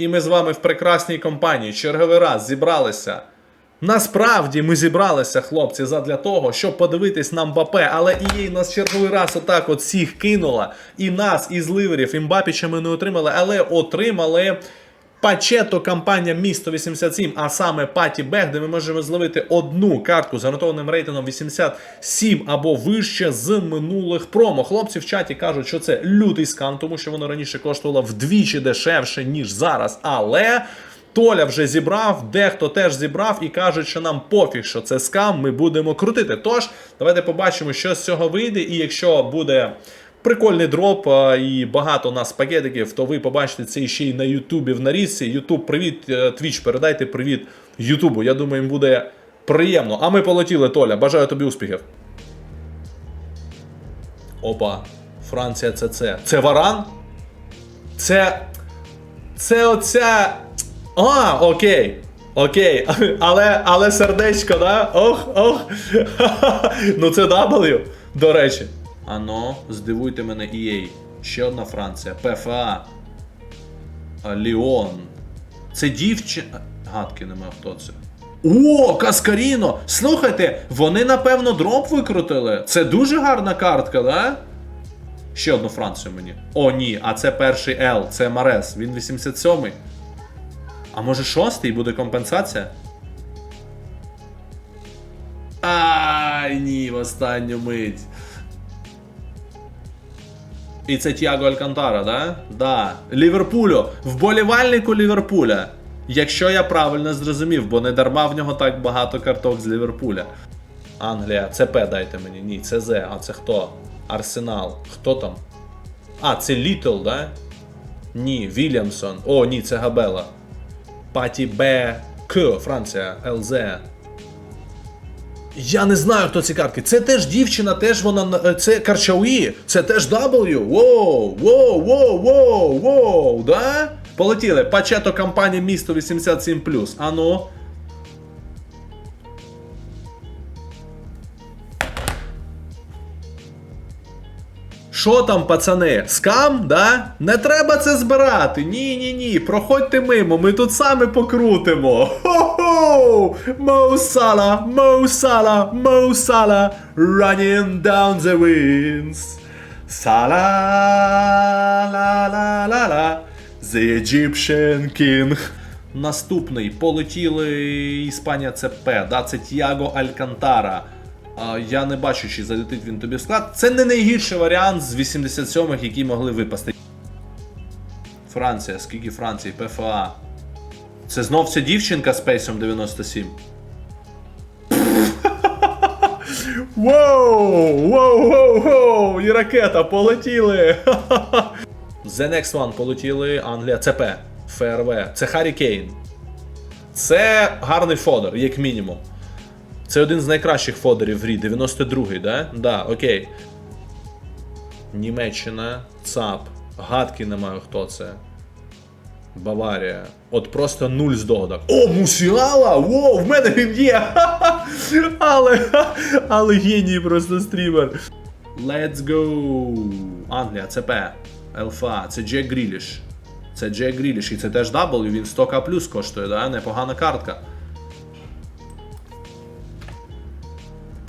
І ми з вами в прекрасній компанії черговий раз зібралися. Насправді ми зібралися, хлопці, задля того, щоб подивитись на Мбапе, але і нас черговий раз отак от всіх кинула. І нас, із ливерів, і Мбапіча ми не отримали, але отримали пачето компанія Мі 187, а саме Паті Бег, де ми можемо зловити одну картку з гарантованим рейтингом 87 або вище з минулих промо. Хлопці в чаті кажуть, що це лютий скан, тому що воно раніше коштувало вдвічі дешевше, ніж зараз. Але. Толя вже зібрав, дехто теж зібрав і кажуть, що нам пофіг, що це скам, ми будемо крутити. Тож, давайте побачимо, що з цього вийде, і якщо буде прикольний дроп і багато у нас пакетиків, то ви побачите це ще й на Ютубі в нарізці. Ютуб, привіт, Твіч, передайте привіт Ютубу. Я думаю, їм буде приємно. А ми полетіли, Толя. Бажаю тобі успіхів. Опа, Франція це це. Це Варан? Це. Це оця. А, окей. Окей. Але але сердечко, да? Ох, ох. ну це W, до речі. Ано, здивуйте мене EA. Ще одна Франція. ПФА. Ліон. Це дівчина. Гадки немає, хто це. О, Каскаріно! Слухайте, вони напевно дроп викрутили. Це дуже гарна картка, да? Ще одну Францію мені. О, ні, а це перший L, це Марес. Він 87-й. А може шостий буде компенсація? Ай, ні, в останню мить. І це Тіаго Алькантара, да? Да. Ліверпулю. Вболівальнику Ліверпуля. Якщо я правильно зрозумів, бо не дарма в нього так багато карток з Ліверпуля. Англія, це П дайте мені. Ні, це. А це хто? Арсенал. Хто там? А, це Літл, да? Ні, Вільямсон. О, ні, це Габела. Паті Б. К. Франція. ЛЗ. Я не знаю, хто ці картки. Це теж дівчина, теж вона. на- Це Карчауї. Це теж W. Воу, воу, воу, воу, воу, да? Полетіли. Пачето кампанії місто 87. Ану. Що там, пацани? Скам, да? Не треба це збирати. Ні, ні, ні. Проходьте мимо, ми тут саме покрутимо. Хо-хо! Моусала, Моусала, Моусала, running down the winds. Сала ла ла ла ла The Egyptian King. Наступний полетіли Іспанія ЦП, да, це Тіаго Алькантара. Я не бачу, чи залетить він тобі в склад. Це не найгірший варіант з 87-х, які могли випасти. Франція, скільки Франції, ПФА. Це знов ця дівчинка з пейсом 97. Воу! Воу, воу, воу! І ракета, полетіли! The next one полетіли Англія, ЦП, ФРВ, це Харі Кейн. Це гарний фодер, як мінімум. Це один з найкращих фодерів в грі, 92-й, да? Да, окей. Німеччина, ЦАП. Гадки не маю, хто це. Баварія. От просто нуль здогадок. О, Мусіала! Воу, в мене він є! Але, але геній просто стрімер. Let's go! Англія, ЦП. ЛФА, це Джек Гріліш. Це Джек Гріліш, і це теж W, він 100к плюс коштує, да? Непогана картка.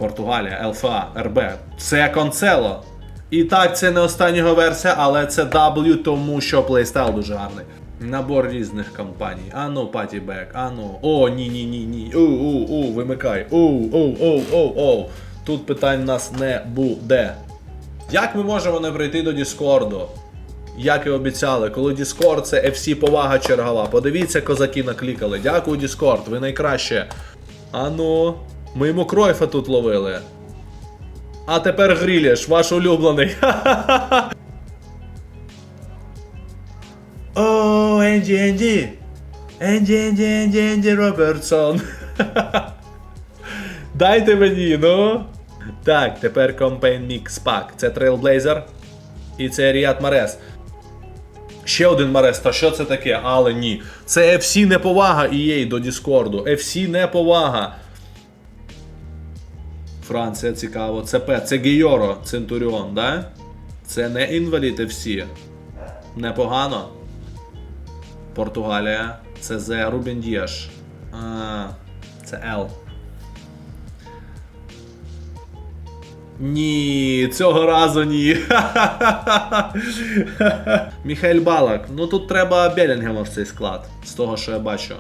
Португалія, ЛФА, РБ. Це Концело. І так, це не остання версія, але це W, тому що плейстайл дуже гарний. Набор різних компаній. Ану, Паті Бек, ану. О, ні, ні, ні, ні. У, у, у, вимикай. У, у, у, у, у. Тут питань в нас не буде. Як ми можемо не прийти до Діскорду? Як і обіцяли, коли Discord це FC повага чергова. Подивіться, козаки наклікали. Дякую, Discord, ви найкраще. Ану, ми йому Кройфа тут ловили. А тепер Гріліш, ваш улюблений. О, Енді, Енді. Енді, Енді, Енді, Енді Робертсон. Дайте мені, ну. Так, тепер Campaign Mix Pack. Це Trailblazer. І це Ріат Марес. Ще один Марес, та що це таке? Але ні. Це FC неповага EA до Діскорду. FC неповага. Франція цікаво. ЦП. Це Гейоро Центуріон, да? Це не інвалід FC. Непогано. Португалія. Це З. Рубін. А, це Л. Ні, цього разу ні. Міхаель Балак. Ну тут треба Белінгема в цей склад, з того, що я бачу.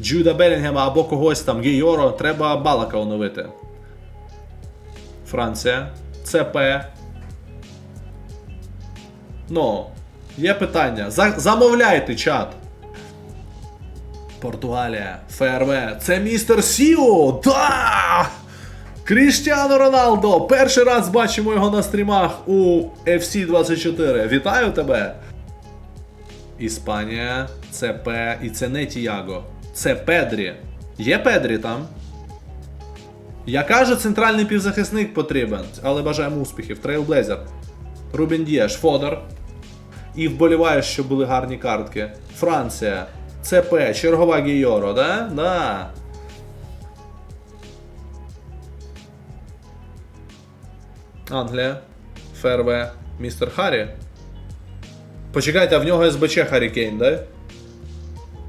Джуда Белінгема або когось там, Гейоро, треба Балака оновити. Франція. ЦП. Ну, є питання. За- замовляйте чат. Португалія, ФРВ. Це містер Сіо! Да! Кріштіано Роналдо! Перший раз бачимо його на стрімах у FC 24. Вітаю тебе! Іспанія, це П і це не Тіаго. Це Педрі. Є Педрі там? Я кажу, центральний півзахисник потрібен, але бажаємо успіхів. Трейлблейзер. Рубін Дієш, Фодор. І вболіваю, що були гарні картки. Франція. ЦП, чергова Гійоро, да? Да. Англія. ФРВ. Містер Харрі. Почекайте, а в нього СБЧ Харрі Кейн, да?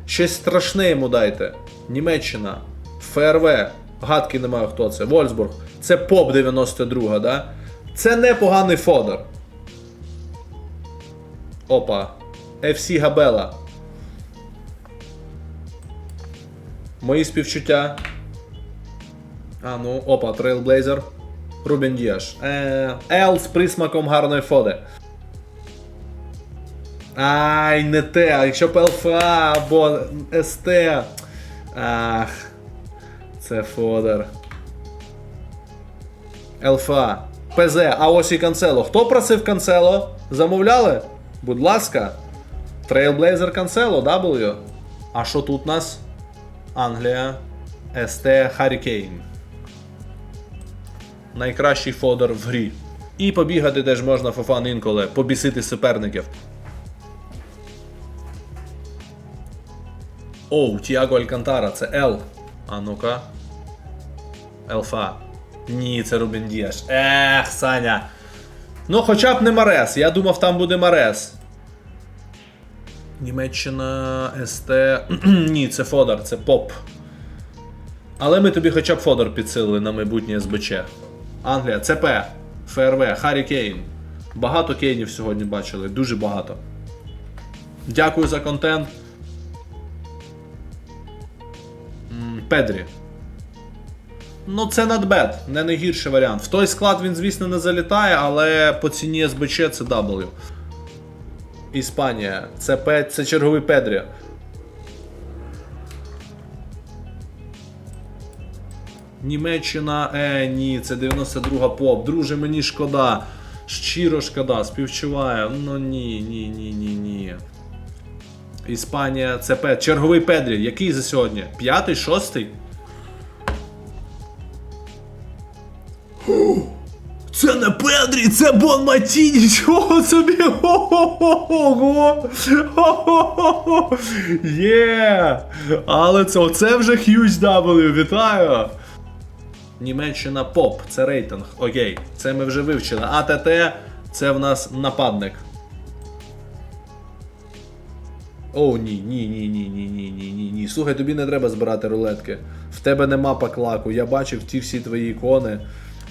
Щось страшне йому дайте. Німеччина. ФРВ. Гадки немає хто це. Вольсбург. Це поп 92, да? Це непоганий фодер. Опа. FC Габела. Мої співчуття. А, ну, опа, Трейлблейзер. Рубін Діаш. Е, Ел з присмаком гарної фоди. Ай, не те, а якщо б ЛФА або СТ. Ах. Це фодер. ЛФА. ПЗ, а ось і Канцело. Хто просив Канцело? Замовляли? Будь ласка. Trailblazer Cancelo, W. А що тут у нас? Англія. СТ Hurricane. Найкращий фодер в грі. І побігати теж можна фофан інколи, побісити суперників. Оу, Тіаго Алькантара, це Л. А ну-ка. Елфа. Ні, це Рубін Діаш. Ех, Саня. Ну, хоча б не Марес. Я думав, там буде Марес. Німеччина, СТ. Ні, це Фодор, це поп. Але ми тобі хоча б Фодор підсилили на майбутнє СБЧ. Англія, ЦП, ФРВ, Харі Кейн. Багато кейнів сьогодні бачили, дуже багато. Дякую за контент. Педрі. Ну, це надбет, не найгірший варіант. В той склад він, звісно, не залітає, але по ціні СБЧ це W. Іспанія. Це, П, це черговий Педрі. Німеччина, е, ні, це 92 поп. Друже, мені шкода. Щиро шкода, співчуваю. Ну ні, ні, ні, ні, ні. Іспанія, це П. Черговий Педрі. Який за сьогодні? П'ятий, шостий? Це не Педрі, це Бон Матіні, чого собі? Ого! Є! Але це оце вже Huge W, вітаю! Німеччина поп, це рейтинг. Окей, це ми вже вивчили. АТТ це в нас нападник. О, ні, ні, ні, ні, ні, ні, ні, ні, ні. Слухай, тобі не треба збирати рулетки. В тебе нема паклаку. Я бачив ті всі твої ікони.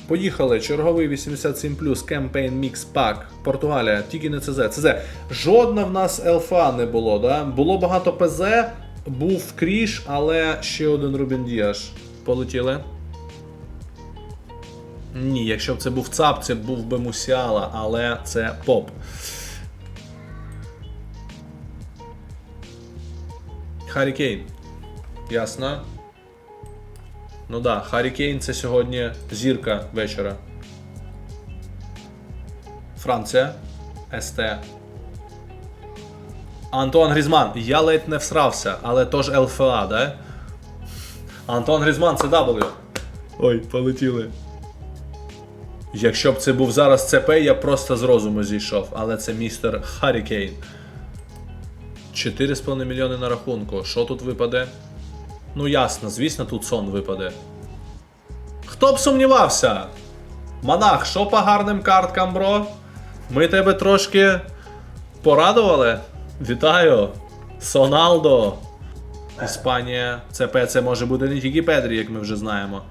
Поїхали. Черговий 87 Campaign Mix Pack. Португалія, тільки не ЦЗ. ЦЗ. Жодна в нас ЛФА не було, да? Було багато ПЗ, був Кріш, але ще один Рубін Діаш. Полетіли. Ні, якщо б це був ЦАП, це був би Мусіала, але це поп. Харі Кейн. Ясно. Ну да, Харі Кейн це сьогодні зірка вечора. Франція. СТ. Антон Грізман. Я ледь не всрався, але тож ЛФА, да? Антон Грізман це W. Ой, полетіли. Якщо б це був зараз ЦП, я просто з розуму зійшов, але це містер Харрікейн. 4,5 мільйони на рахунку. Що тут випаде? Ну ясно, звісно, тут сон випаде. Хто б сумнівався? Монах, що по гарним карткам, бро? Ми тебе трошки порадували. Вітаю. Соналдо. Іспанія. Це П- це може бути не тільки Педрі, як ми вже знаємо.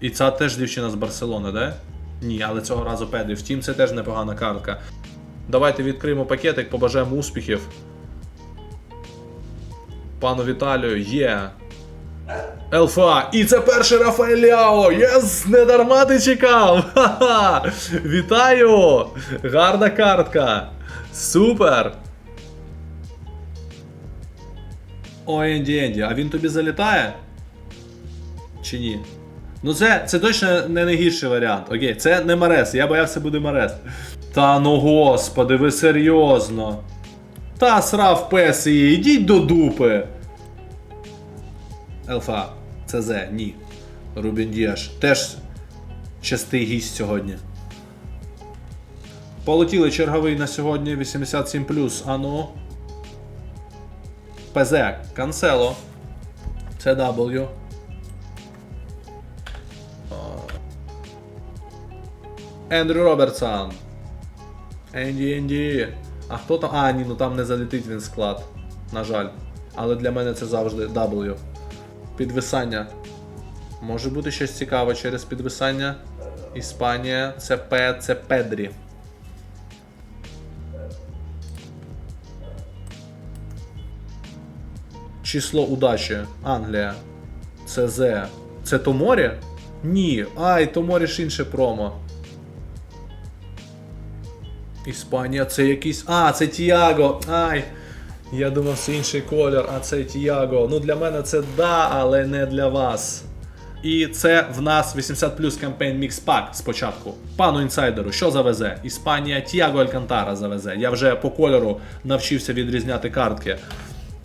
І ця теж дівчина з Барселони, да? Ні, але цього разу Педрі. Втім, це теж непогана картка. Давайте відкриємо пакетик, побажаємо успіхів. Пану Віталію є. ЛФА. І це перший Рафаель Ляо. Єс! Не дарма ти чекав! Ха-ха! Вітаю! Гарна картка! Супер! Ой, Енді Енді, а він тобі залітає? Чи ні? Ну це, це точно не найгірший варіант. Окей, це не Марес, я боявся буде Марес. Та ну господи, ви серйозно. Та срав песі, ідіть до дупи. ЛФА, ЦЗ, ні. Рубін Діаш. Теж частий гість сьогодні. Полетіли черговий на сьогодні 87. Ану. ПЗ, Канцело. Це W. Ендрю Робертсон. Енді, Енді. А хто там? А, ні, ну там не залетить він склад. На жаль. Але для мене це завжди W. Підвисання. Може бути щось цікаве через підвисання. Іспанія. Це П, це Педрі. Число удачі. Англія. ЦЗ. Це Томорі? Ні. Ай, Томорі ж інше промо. Іспанія, це якийсь. А, це Тіаго. Ай. Я думав, це інший колір, а це Тіаго. Ну для мене це да, але не для вас. І це в нас 80 плюс кампейн Mix Pack спочатку. Пану інсайдеру, що завезе? Іспанія Тіаго Алькантара завезе. Я вже по кольору навчився відрізняти картки.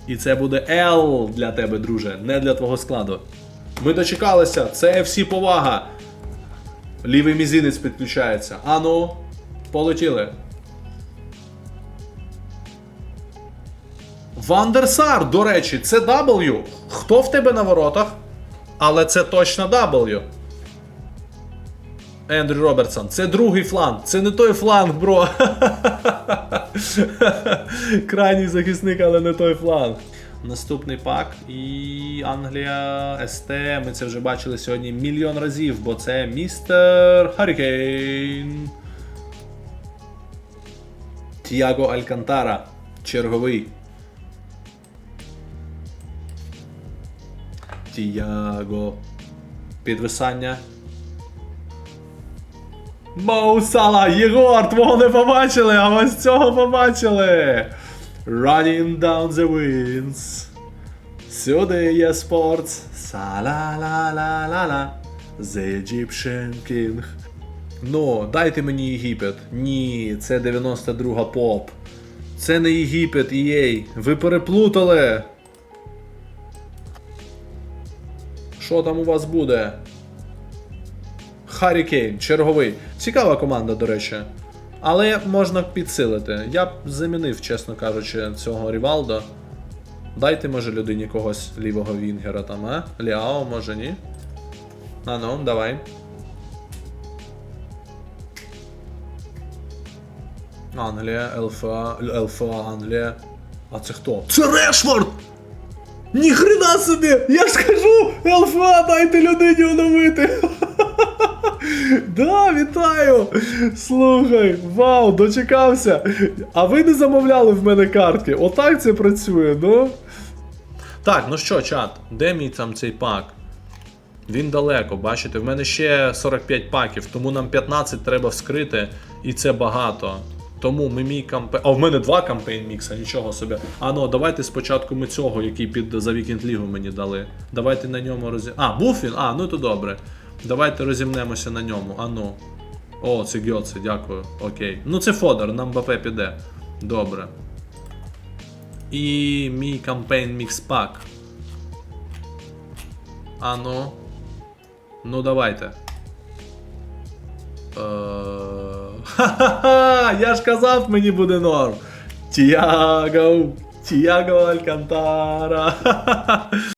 І це буде L для тебе, друже, не для твого складу. Ми дочекалися, це всі повага. Лівий мізинець підключається. Ану, полетіли. Вандерсар, до речі, це W. Хто в тебе на воротах? Але це точно W. Ендрю Робертсон. Це другий фланг. Це не той фланг, бро. Крайній захисник, але не той фланг. Наступний пак і Англія СТ. Ми це вже бачили сьогодні мільйон разів, бо це містер Харрікейн. Тіаго Алькантара. Черговий. Тіаго. Підвисання. Моусала, Єгор, твого не побачили, а ось цього побачили. Running down the winds. Сюди є спортс. Са-ла-ла-ла-ла-ла. The Egyptian King. Ну, дайте мені Єгипет. Ні, це 92 поп. Це не Єгипет, EA. Ви переплутали. Що там у вас буде? Харі Кейн, черговий. Цікава команда, до речі. Але можна підсилити. Я б замінив, чесно кажучи, цього Рівалдо. Дайте, може, людині когось лівого Вінгера там, а? Ліао, може ні? А ну, давай. Англія, ЛФА, ЛФА, Англія. А це хто? Це Решфорд! Ніхрена собі! Я ж кажу! ЛФА, дайте людині оновити! Да, вітаю! Слухай, вау, дочекався! А ви не замовляли в мене картки? Отак це працює, ну. Так, ну що, чат, де мій там цей пак? Він далеко, бачите, в мене ще 45 паків, тому нам 15 треба вскрити, і це багато. Тому ми мій кампейн. А в мене два кампейн мікса, нічого собі. А ну, давайте спочатку ми цього, який під за Вікенд Лігу мені дали. Давайте на ньому розі. А, був він? А, ну то добре. Давайте розімнемося на ньому. А ну. О, це Гьоце, дякую. Окей. Ну це Фодор, нам БП піде. Добре. І мій кампейн мікс пак. А ну. Ну давайте. Е, Ха-ха-ха! Я ж казав, мені буде норм. Тіаго, Тіаго Алькантара.